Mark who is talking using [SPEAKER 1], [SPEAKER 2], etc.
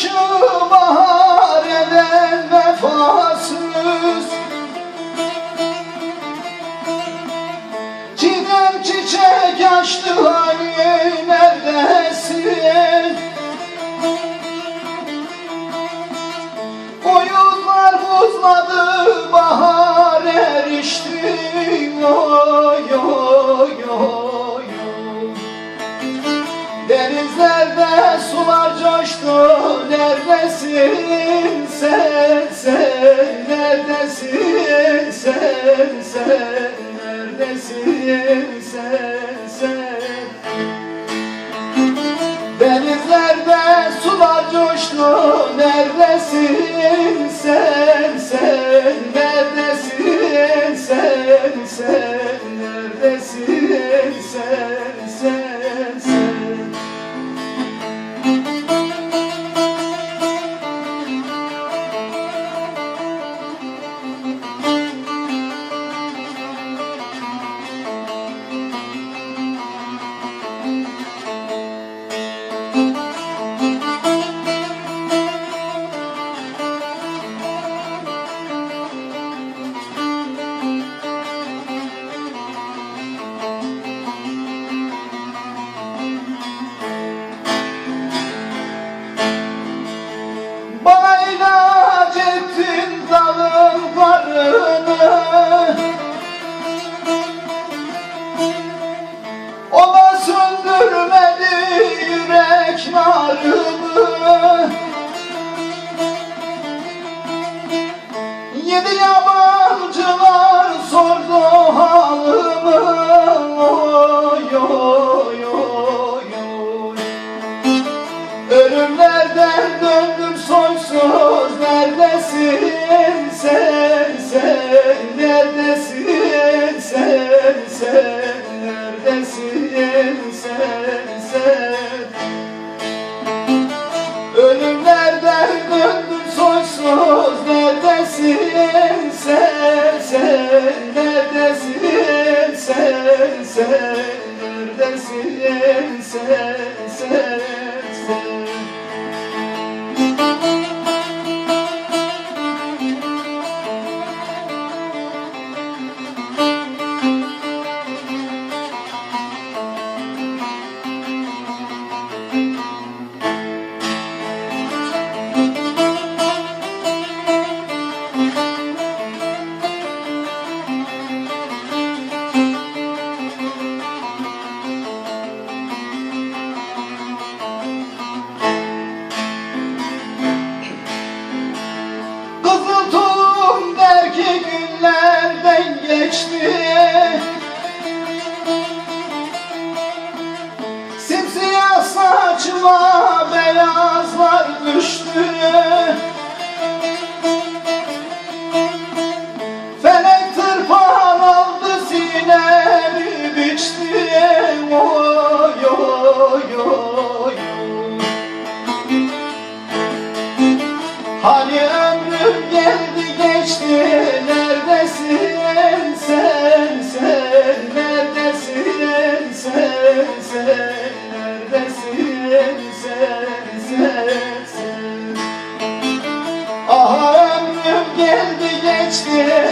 [SPEAKER 1] শুভ neredesin sen? Sen neredesin sen? Sen neredesin sen? Sen Denizlerde sular coştu. Neredesin sen? Sen neredesin sen? Sen neredesin sen? neredesin sen? Sen neredesin sen? Sen neredesin sen? Sen içimden geçti. Simsiyah saçıma beyazlar düştü. আজকে